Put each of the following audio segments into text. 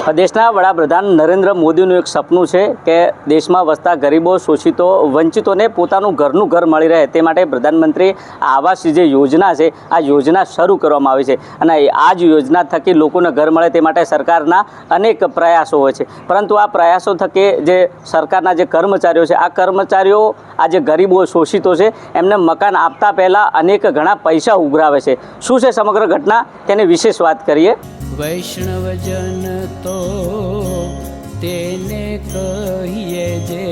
દેશના વડાપ્રધાન નરેન્દ્ર મોદીનું એક સપનું છે કે દેશમાં વસતા ગરીબો, શોષિતો, વંચિતોને પોતાનું ઘરનું ઘર મળી રહે. તે માટે પ્રધાનમંત્રી આવાસ જે યોજના છે, આ યોજના શરૂ કરવામાં આવી છે. અને આ જ યોજના થકી લોકોને ઘર મળે તે માટે સરકારના અનેક પ્રયાસો હોય છે. પરંતુ આ પ્રયાસો થકી જે સરકારના જે કર્મચારીઓ છે, આ કર્મચારીઓ, આ જે ગરીબો, શોષિતો છે, એમને મકાન આપતા પહેલાં અનેક ઘણા પૈસા ઉઘરાવે છે. શું છે સમગ્ર ઘટના? તેની વિશેષ વાત કરીએ. વૈષ્ણવજન તો તેને કહીએ જે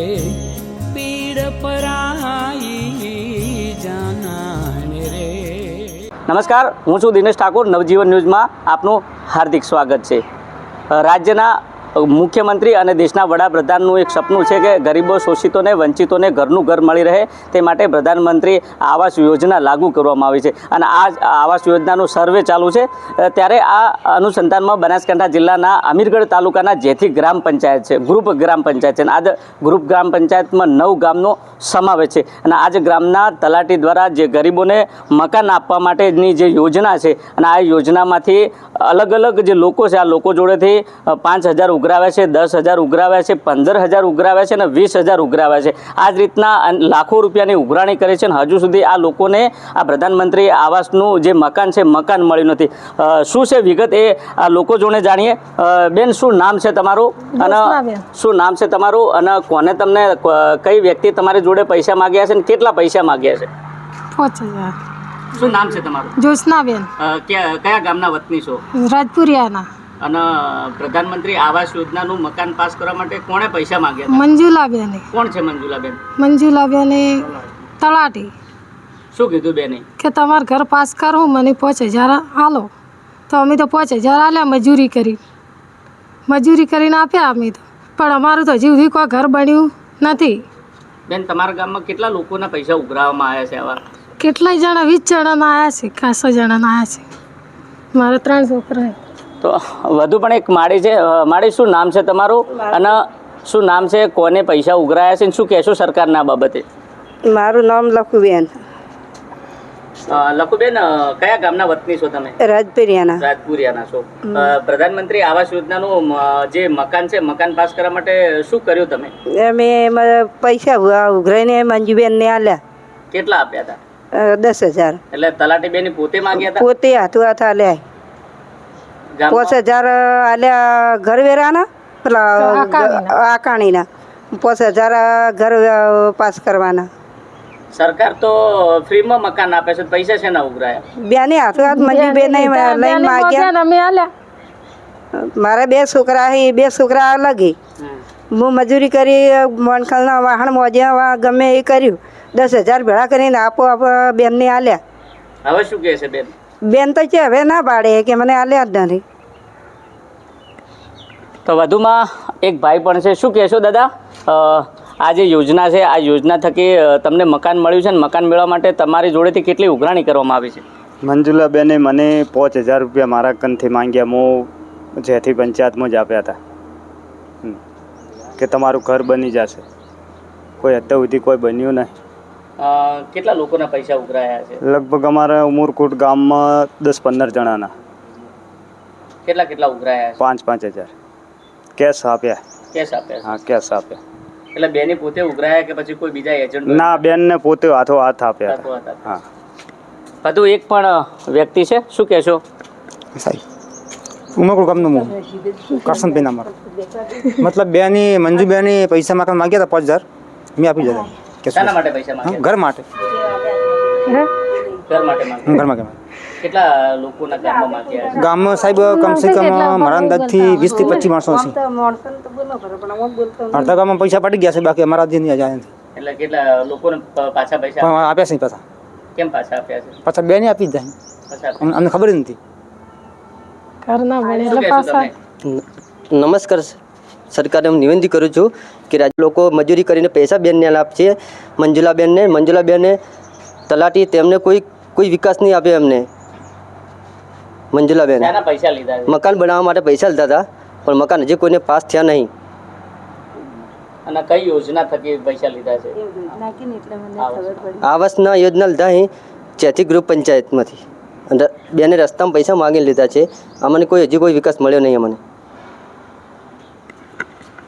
પીડ પરાઈ જાનાને રે. નમસ્કાર, હું છું દિનેશ ઠાકોર. નવજીવન ન્યૂઝમાં આપનું હાર્દિક સ્વાગત છે. રાજ્યના મુખ્યમંત્રી અને દેશના વડાપ્રધાનનું એક સપનું છે કે ગરીબો શોષિતોને, વંચિતોને ઘરનું ઘર મળી રહે. તે માટે પ્રધાનમંત્રી આવાસ યોજના લાગુ કરવામાં આવી છે અને આ આવાસ યોજનાનું સર્વે ચાલુ છે. ત્યારે આ અનુસંધાનમાં બનાસકાંઠા જિલ્લાના અમીરગઢ તાલુકાના જેથી ગ્રામ પંચાયત છે, ગ્રુપ ગ્રામ પંચાયત છે અને આ ગ્રુપ ગ્રામ પંચાયતમાં નવ ગામનો સમાવેશ છે અને આજ ગ્રામના તલાટી દ્વારા જે ગરીબોને મકાન આપવા માટેની જે યોજના છે અને આ યોજનામાંથી અલગ અલગ જે લોકો છે, આ લોકો જોડેથી પાંચ હજાર ઉઘરાવ્યા છે દસ હજાર ઉઘરાવ્યા છે પંદર હજાર ઉઘરાવ્યા છે અને વીસ હજાર ઉઘરાવ્યા છે. આ જ રીતના લાખો રૂપિયાની ઉઘરાણી કરે છે અને હજુ સુધી આ લોકોને આ પ્રધાનમંત્રી આવાસનું જે મકાન છે મકાન મળ્યું નથી. શું છે વિગત એ આ લોકો જોડે જાણીએ? બેન શું નામ છે તમારું? અને શું નામ છે તમારું? અને કોને તમને કઈ વ્યક્તિ તમારી જોડે પૈસા માગ્યા છે અને કેટલા પૈસા માગ્યા છે? પાંચ હજાર. શું નામ છે તમારું? જ્યોત્સનાબેન. કયા ગામના વતની છો? રાજપુરિયાના. અને પ્રધાનમંત્રી આવાસ યોજનાનું મકાન પાસ કરવા માટે કોણે પૈસા માંગ્યા? મંજુલાબેન. કોણ છે મંજુલાબેન? મંજુલાબેન એ તલાટી. શું કીધું બેને? કે તમારે ઘર પાસ કરો મને પાંચ હજાર આલો. તો અમે તો પાંચ હજાર આલ્યા મજૂરી કરી. મજૂરી કરીને આપ્યા અમે તો. પણ અમારું તો હજી સુધી કોઈ ઘર બન્યું નથી. બેન તમારા ગામમાં કેટલા લોકોના પૈસા ઉઘરાવવામાં આવ્યા છે આવા? કેટલાય જણા વીસ જણાના આવ્યા છે ખાસા જણાના આવ્યા છે. મારા ત્રણ છોકરા તો વધુ પણ એક માળી છે માળી શું નામ છે તમારું? અને શું નામ છે કોને પૈસા ઉઘરાયા છે? શું કહેશો સરકારના બાબતે? મારું નામ લખુબેન. લખુબેન કયા ગામના વતની છો તમે? રાજપુરિયાના. રાજપુરિયાના છો. પ્રધાનમંત્રી આવાસ યોજનાનું જે મકાન છે મકાન પાસ કરવા માટે શું કર્યું તમે? અમે પૈસા ઉઘરાઈને મંજુબેનને આલ્યા. કેટલા આપ્યા હતા? દસ હજાર. એટલે તલાટી બેન પોતે માંગ્યા હતા? પોતે હાથો હાથ આલ્યા. ગામમાં? હજાર આલ્યા ઘરવેરાના પેલા આકાણીના. પાંચ હજાર ઘર પાસ કરવાના. સરકાર તો ફ્રીમાં મકાન આપે છે પૈસા છે ના ઉઘરાયા? બેને હાથો હાથ મંજુબેન લઈને માગ્યા. અમે આલ્યા. મારા બે છોકરા છે બે છોકરા અલગ. છે હમ. હું મજૂરી કરી મણખલના વાહણ મોજ્યા ગમે એ કર્યું. દસ હજાર ભેળા કરીને આપો બેન બેનને આલ્યા. હવે શું કહે છે બેન? બેન તો કે હવે ના પાડે કે મને આલ્યા જ નથી. તો વધુમાં એક ભાઈ પણ છે. શું કહેશો દાદા? આ જે યોજના છે આ યોજના થકી તમને મકાન મળ્યું છે ને મકાન મેળવવા માટે તમારી જોડેથી કેટલી ઉઘરાણી કરવામાં આવી છે? મંજુલાબેને મને પાંચ હજાર રૂપિયા મારા કનથી માંગ્યા. હું જેથી પંચાયતમાં જ આપ્યા હતા. કે તમારું ઘર બની જશે. કોઈ અત્યાર સુધી કોઈ બન્યું નહીં. કેટલા લોકોના પૈસા ઉઘરાયા છે? લગભગ અમારા ઉમરકોટ ગામમાં દસ પંદર જણાના. કેટલા કેટલા ઉઘરાયા છે? પાંચ પાંચ હજાર. કેશ આપ્યા. કેશ આપ્યા હા કેશ આપ્યા. એટલે બેને પોતે ઉઘરાયા કે પછી કોઈ બીજા એજન્ટ ના? બેનને પોતે હાથો હાથ આપ્યા. હા. વધુ એક પણ વ્યક્તિ છે? શું કહેશો? સાહેબ ઉમરકોટ ગામનું હું કરશનભાઈ ના મારો. મતલબ બેની મંજુબેની પૈસા માગવા માંગ્યા હતા પાંચ હજાર. મેં આપી દીધા. કે શાના શું? માટે પૈસા માંગ્યા ઘર માટે. ઘર? માટે માંગ્યા હું ઘરમાં કેટલા લોકોના ઘરમાં માંગ્યા ગામમાં સાહેબ કમસે કમ મારા અંદાજથી વીસથી પચીસ માણસો હશે. અડધા ગામમાં પૈસા પડી ગયા છે બાકી અમારા જે નહીં જાય નથી. એટલે કેટલા લોકોને પાછા પૈસા આપ્યા છે પાછા. કેમ પાછા આપ્યા છે? પાછા બેને આપી જ જાય. અમને ખબર નથી. ના એટલે પાછા? નમસ્કાર સરકારને હું નિવેદન કરું છું કે રાજ્ય લોકો મજૂરી કરીને પૈસા બેનને આપશે. મંજુલાબેનને મંજુલાબેનને તલાટી તેમને કોઈ કોઈ વિકાસ નહીં આપે એમને. મંજુલાબેન. શાના પૈસા લીધા છે? મકાન બનાવવા માટે પૈસા લીધા હતા પણ મકાન હજી કોઈને પાસ થયા નહીં. અને કઈ યોજના થકી પૈસા લીધા છે? આવાસના યોજના લીધા અહીં ચેથી ગ્રુપ પંચાયતમાંથી. અને બેને રસ્તામાં પૈસા માગીને લીધા છે. અમને કોઈ હજી કોઈ વિકાસ મળ્યો નહીં અમને.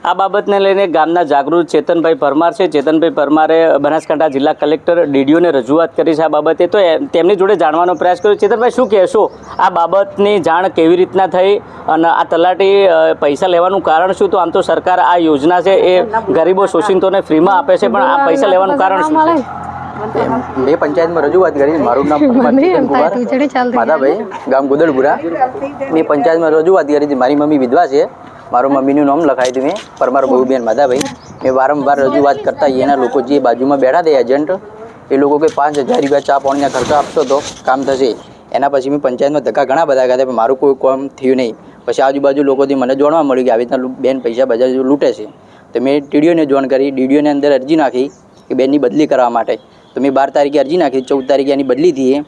આ બાબતને લઈને ગામના જાગૃત ચેતનભાઈ પરમાર છે. ચેતનભાઈ પરમારે બનાસકાંઠા જિલ્લા કલેક્ટર ડીડીઓને રજૂઆત કરી છે આ બાબતે. તો એ- તેમની જોડે જાણવાનો પ્રયાસ કર્યો. ચેતનભાઈ શું કહેશો? આ બાબતની જાણ કેવી રીતના થઈ અને આ તલાટી પૈસા લેવાનું કારણ શું? તો આમ તો સરકાર આ યોજના છે એ ગરીબો શોષિતોને ફ્રીમાં આપે છે પણ આ પૈસા લેવાનું કારણ શું છે? મેં પંચાયતમાં રજૂઆત કરી. મારું નામ માધાભાઈ ગામ ગોદલપુરા. મેં પંચાયતમાં રજૂઆત કરી હતી. મારી મમ્મી વિધવા છે. મારું મમ્મીનું નામ લખાયું દઉં મેં પરમાર બહુબેન માધાભાઈ. મેં વારંવાર રજૂઆત કરતા એના લોકો જે બાજુમાં બેઠા હતા એજન્ટ એ લોકો કે પાંચ હજાર રૂપિયા ચા પાણીના ખર્ચો આપશો તો કામ થશે. એના પછી મેં પંચાયતમાં ધક્કા ઘણા બધા કર્યા પણ મારું કોઈ કામ થયું નહીં. પછી આજુબાજુ લોકોથી મને જાણવા મળ્યું કે આવી રીતના બેન પૈસા બજાર લૂંટે છે. તો મેં ટીડીઓને જોઈન કરી, ડીડીઓની અંદર અરજી નાખી કે બેનની બદલી કરવા માટે. તો મેં બાર તારીખે અરજી નાખી, ચૌદ તારીખે એની બદલી થઈ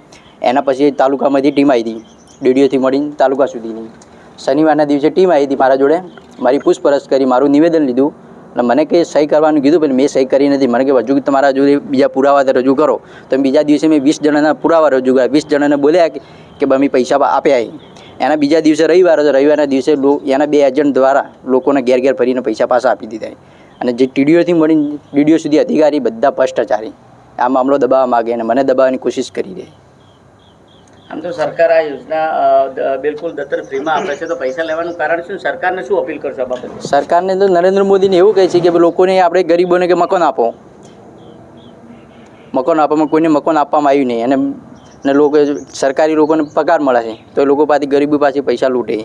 એના પછી તાલુકામાંથી ટીમ આવી હતી ડીડીઓથી મળીને તાલુકા સુધીની શનિવારના દિવસે ટીમ આવી હતી મારા જોડે. મારી પૂછપરછ કરી, મારું નિવેદન લીધું. અને મને કે સહી કરવાનું કીધું, પણ મેં સહી કરી નથી. મને કે હજુ તમારા જોડે બીજા પુરાવા રજૂ કરો. તો બીજા દિવસે મેં વીસ જણાના પુરાવા રજૂ કર્યા. વીસ જણાને બોલ્યા કે અમે પૈસા આપ્યા એના બીજા દિવસે રવિવાર હતો. રવિવારના દિવસે એના બે એજન્ટ દ્વારા લોકોને ઘેર ઘેર ફરીને પૈસા પાછા આપી દીધા અને જે ટીડીઓથી મળીને ટીડીઓ સુધી અધિકારી બધા ભ્રષ્ટાચારી. આ મામલો દબાવવા માગે અને મને દબાવવાની કોશિશ કરી રહી. આમ તો સરકાર આ યોજના બિલકુલ દત્તર ફ્રીમાં આપે છે, તો પૈસા લેવાનું કારણ શું? સરકારને શું અપીલ કરશો બાબતે? સરકારને તો નરેન્દ્ર મોદીને એવું કહે છે કે લોકોને આપણે ગરીબોને કે મકાન આપો. મકાન આપવામાં કોઈને મકાન આપવામાં આવ્યું નહીં. અને, ને લોકો સરકારી લોકોને પગાર મળે છે, તો એ લોકો પાસે ગરીબી પાસે પૈસા લૂંટે.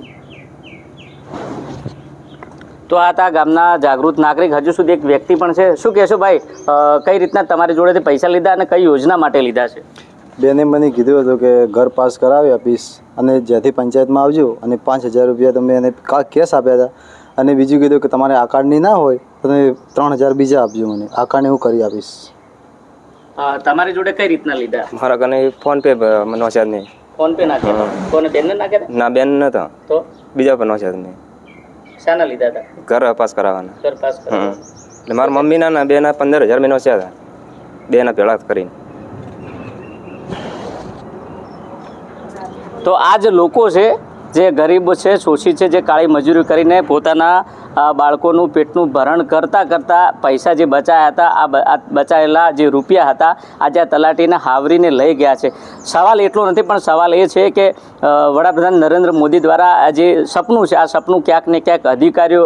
તો આ તા ગામના જાગૃત નાગરિક હજુ સુધી એક વ્યક્તિ પણ છે. શું કહેશો ભાઈ? કઈ રીતના તમારી જોડેથી પૈસા લીધા અને કઈ યોજના માટે લીધા છે? બેને મને કીધું હતું કે ઘર પાસ કરાવી આપીશ અને જ્યાંથી પંચાયતમાં આવજો અને પાંચ હજાર રૂપિયા તમે એને કા કેસ આપ્યા હતા. અને બીજું કીધું કે તમારે આ કાર્ડની ના હોય તમે ત્રણ હજાર બીજા આપજો મને. આ કાર્ડને હું કરી આપીશ. તમારી જોડે કઈ રીતના લીધા? મારા કને ફોન પે નોશાદ નહીં ફોન પે નાખ્યા કોને બેનને નાખ્યા ના બેન નતા. તો? બીજા પર નોશાદ નહીં શાના લીધા હતા? ઘર પાસ કરાવવાના. ઘર પાસ કરાવવાના. એટલે મારા મમ્મીના ના બેના પંદર હજાર મેં છે હતા. બેના ભેળા કરીને. તો આ જ લોકો છે, જે ગરીબ છે, શોષિત છે, જે કાળી મજૂરી કરીને પોતાના બાળકોનું પેટનું ભરણ કરતાં કરતાં પૈસા જે બચાયા હતા, આ બચાયેલા જે રૂપિયા હતા, આજે આ તલાટીને હાવરીને લઈ ગયા છે. સવાલ એટલો નથી, પણ સવાલ એ છે કે વડાપ્રધાન નરેન્દ્ર મોદી દ્વારા આ જે સપનું છે, આ સપનું ક્યાંક ને ક્યાંક અધિકારીઓ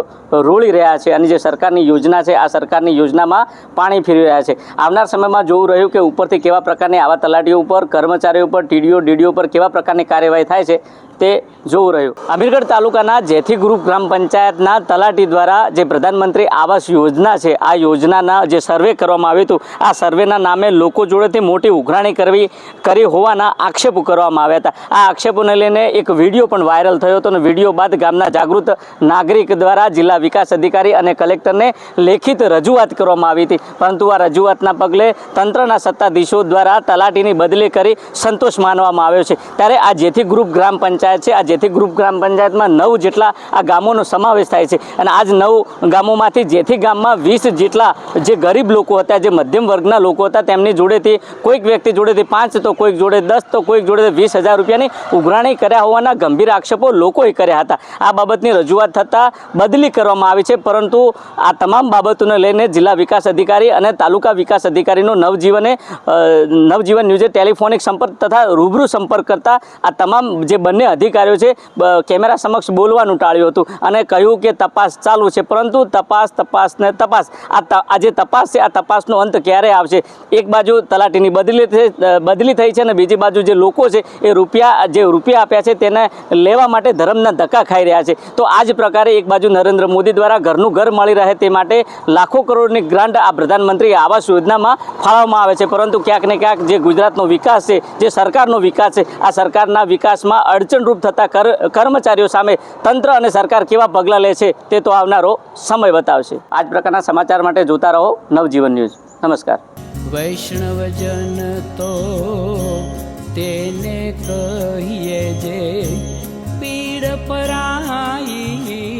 રોળી રહ્યા છે અને જે સરકારની યોજના છે, આ સરકારની યોજનામાં પાણી ફેરવી રહ્યા છે. આવનાર સમયમાં જોવું રહ્યું કે ઉપરથી કેવા પ્રકારની આવા તલાટીઓ ઉપર, કર્મચારીઓ ઉપર, ટીડીઓ, ડીડીઓ પર કેવા પ્રકારની કાર્યવાહી થાય છે તે જોવું રહ્યું. અમીરગઢ તાલુકાના જેથી ગ્રુપ ગ્રામ પંચાયતના તલાટી દ્વારા જે પ્રધાનમંત્રી આવાસ યોજના છે, આ યોજનાના જે સર્વે કરવામાં આવ્યું હતું, આ સર્વેના નામે લોકો જોડેથી મોટી ઉઘરાણી કરવી, કરી હોવાના આક્ષેપો કરવામાં આવ્યા હતા. આ આક્ષેપોને લઈને એક વીડિયો પણ વાયરલ થયો હતો અને વીડિયો બાદ ગામના જાગૃત નાગરિક દ્વારા જિલ્લા વિકાસ અધિકારી અને કલેક્ટરને લેખિત રજૂઆત કરવામાં આવી હતી. પરંતુ આ રજૂઆતના પગલે તંત્રના સત્તાધીશો દ્વારા તલાટીની બદલી કરી સંતોષ માનવામાં આવ્યો છે. ત્યારે આ જેથી ગ્રુપ ગ્રામ પંચાયત છે. આ જેથી ગ્રુપ ગ્રામ પંચાયતમાં નવ જેટલા આ ગામોનો સમાવેશ થાય છે. અને આજ નવ ગામોમાંથી જેથી ગામમાં વીસ જેટલા જે ગરીબ લોકો હતા, જે મધ્યમ વર્ગના લોકો હતા, તેમની જોડેથી કોઈક વ્યક્તિ જોડેથી પાંચ તો કોઈક જોડે દસ તો કોઈક જોડે વીસ હજાર રૂપિયાની ઉઘરાણી કર્યા હોવાના ગંભીર આક્ષેપો લોકોએ કર્યા હતા. આ બાબતની રજૂઆત થતાં બદલી કરવામાં આવી છે. પરંતુ આ તમામ બાબતોને લઈને જિલ્લા વિકાસ અધિકારી અને તાલુકા વિકાસ અધિકારીનો નવજીવને નવજીવન ન્યૂઝે ટેલિફોનિક સંપર્ક તથા રૂબરૂ સંપર્ક કરતા આ તમામ જે બંને અધિકારીઓ છે કેમેરા સમક્ષ બોલવાનું ટાળ્યું હતું અને કહ્યું કે તપાસ ચાલુ છે, પરંતુ તપાસ તપાસ ને તપાસ. આ આ જે તપાસ છે, આ તપાસનો અંત ક્યારે આવશે? એક બાજુ તલાટીની બદલી બદલી થઈ છે અને બીજી બાજુ જે લોકો છે, એ રૂપિયા, જે રૂપિયા આપ્યા છે, તેને લેવા માટે ધર્મના ધક્કા ખાઈ રહ્યા છે. તો આ જ પ્રકારે એક બાજુ નરેન્દ્ર મોદી દ્વારા ઘરનું ઘર મળી રહે તે માટે લાખો કરોડની ગ્રાન્ટ આ પ્રધાનમંત્રી આવાસ યોજનામાં ફાળવવામાં આવે છે. પરંતુ ક્યાંક ને ક્યાંક જે ગુજરાતનો વિકાસ છે, જે સરકારનો વિકાસ છે, આ સરકારના વિકાસમાં અડચણરૂપ થતા કર્મચારીઓ સામે તંત્ર અને સરકાર કેવા પગલાં લે છે તે તો આવનારો સમય બતાવશે. આ જ પ્રકારના સમાચાર માટે જોતા રહો નવજીવન ન્યૂઝ. નમસ્કાર. વૈષ્ણવજન તો તેને કહીએ જે પીડ પરાઈ